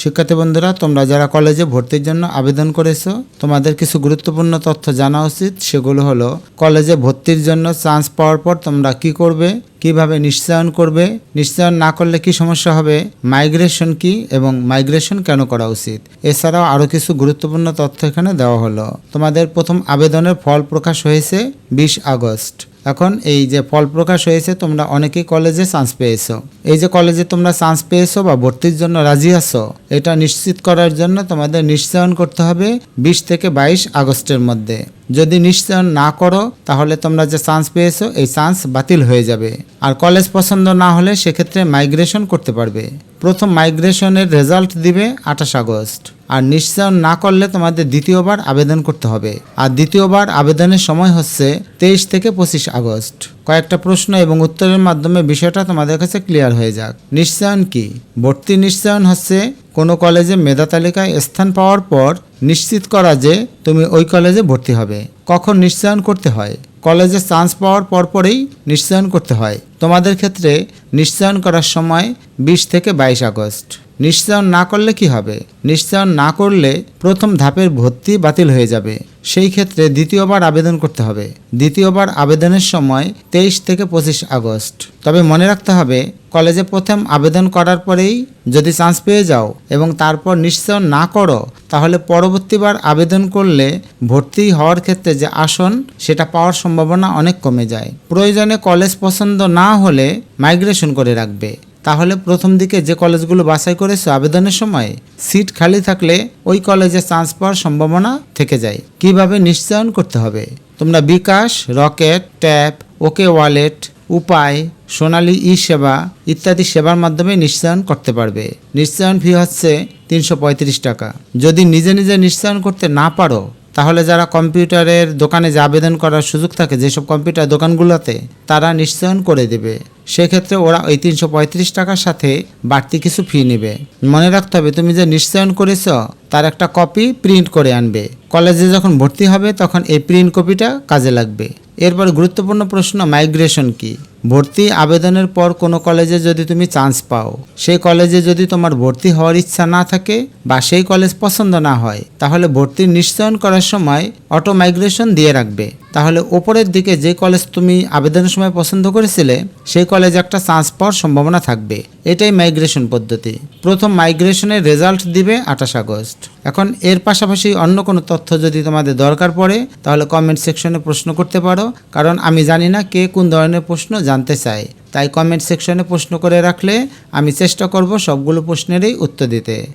শিক্ষার্থী বন্ধুরা, তোমরা যারা কলেজে ভর্তির জন্য আবেদন করেছ, তোমাদের কিছু গুরুত্বপূর্ণ তথ্য জানা উচিত। সেগুলো হলো, কলেজে ভর্তির জন্য চান্স পাওয়ার পর তোমরা কি করবে, কীভাবে নিশ্চয়ন করবে, নিশ্চয়ন না করলে কি সমস্যা হবে, মাইগ্রেশন কি এবং মাইগ্রেশন কেন করা উচিত? এছাড়াও আরও কিছু গুরুত্বপূর্ণ তথ্য এখানে দেওয়া হলো। তোমাদের প্রথম আবেদনের ফল প্রকাশ হয়েছে বিশ আগস্ট। এখন এই যে ফল প্রকাশ হয়েছে, তোমরা অনেকেই কলেজে চান্স পেয়েছ। এই যে কলেজে তোমরা চান্স পেয়েছ বা ভর্তির জন্য রাজি আছো, এটা নিশ্চিত করার জন্য তোমাদের নিশ্চয়ন করতে হবে বিশ থেকে বাইশ আগস্টের মধ্যে। যদি নিশ্চয়ন না করো, তাহলে তোমরা যে চান্স পেয়েছ, এই চান্স বাতিল হয়ে যাবে। আর কলেজ পছন্দ না হলে সেক্ষেত্রে মাইগ্রেশন করতে পারবে। প্রথম মাইগ্রেশনের রেজাল্ট দিবে আঠাশ আগস্ট। আর নিশ্চয়ন না করলে তোমাদের দ্বিতীয়বার আবেদন করতে হবে। আর দ্বিতীয়বার আবেদনের সময় হচ্ছে তেইশ থেকে পঁচিশ আগস্ট। কয়েকটা প্রশ্ন এবং উত্তরের মাধ্যমে বিষয়টা তোমাদের কাছে ক্লিয়ার হয়ে যাক। নিশ্চয়ন কি? ভর্তি নিশ্চয়ন হচ্ছে কোনো কলেজে মেধা তালিকায় স্থান পাওয়ার পর নিশ্চিত করা যে তুমি ওই কলেজে ভর্তি হবে। কখন নিশ্চয়ন করতে হয়? কলেজে চান্স পাওয়ার পরপরেই নিশ্চয়ন করতে হয়। তোমাদের ক্ষেত্রে নিশ্চয়ন করার সময় বিশ থেকে বাইশ আগস্ট। নিশ্চয়ন না করলে কি হবে? নিশ্চয়ন না করলে প্রথম ধাপের ভর্তি বাতিল হয়ে যাবে। সেই ক্ষেত্রে দ্বিতীয়বার আবেদন করতে হবে। দ্বিতীয়বার আবেদনের সময় তেইশ থেকে পঁচিশ আগস্ট। তবে মনে রাখতে হবে, কলেজে প্রথম আবেদন করার পরেই যদি চান্স পেয়ে যাও এবং তারপর নিশ্চয়ন না করো, তাহলে পরবর্তীবার আবেদন করলে ভর্তি হওয়ার ক্ষেত্রে যে আসন, সেটা পাওয়ার সম্ভাবনা অনেক কমে যায়। প্রয়োজনে কলেজ পছন্দ না হলে মাইগ্রেশন করে রাখবে। তাহলে প্রথম দিকে যে কলেজগুলো বাছাই করেছ আবেদনের সময়, সিট খালি থাকলে ওই কলেজে চান্স পাওয়ার সম্ভাবনা থেকে যায়। কীভাবে নিশ্চয়ন করতে হবে? তোমরা bKash, Rocket Tap OK Wallet, Upay, Sonali e সেবা ইত্যাদি সেবার মাধ্যমে নিশ্চয়ন করতে পারবে। নিশ্চয়ন ফি হচ্ছে তিনশো পঁয়ত্রিশ টাকা। যদি নিজে নিজে নিশ্চয়ন করতে না পারো, তাহলে যারা কম্পিউটারের দোকানে যে আবেদন করার সুযোগ থাকে, যেসব কম্পিউটার দোকানগুলোতে, তারা নিশ্চয়ন করে দেবে। সেক্ষেত্রে ওরা ওই তিনশো পঁয়ত্রিশ টাকার সাথে বাড়তি কিছু ফি নেবে। মনে রাখতে হবে, তুমি যে নিশ্চয়ন করেছ, তার একটা কপি প্রিন্ট করে আনবে। কলেজে যখন ভর্তি হবে, তখন এই প্রিন্ট কপিটা কাজে লাগবে। এরপর গুরুত্বপূর্ণ প্রশ্ন মাইগ্রেশন কি? ভর্তি আবেদনের পর কোনো কলেজে যদি তুমি চান্স পাও, সেই কলেজে যদি তোমার ভর্তি হওয়ার ইচ্ছা না থাকে বা সেই কলেজ পছন্দ না হয়, তাহলে ভর্তির নিশ্চয়ন করার সময় অটো মাইগ্রেশন দিয়ে রাখবে। তাহলে ওপরের দিকে যে কলেজ তুমি আবেদনের সময় পছন্দ করেছিলে, সেই কলেজে একটা চান্স পাওয়ার সম্ভাবনা থাকবে। এটাই মাইগ্রেশন পদ্ধতি। প্রথম মাইগ্রেশনের রেজাল্ট দিবে আঠাশ আগস্ট। এখন এর পাশাপাশি অন্য কোনো তথ্য যদি তোমাদের দরকার পড়ে, তাহলে কমেন্ট সেকশনে প্রশ্ন করতে পারো। কারণ আমি জানি না কে কোন ধরনের প্রশ্ন জানতে চায়। তাই কমেন্ট সেকশনে প্রশ্ন করে রাখলে আমি চেষ্টা করব সবগুলো প্রশ্নেরই উত্তর দিতে।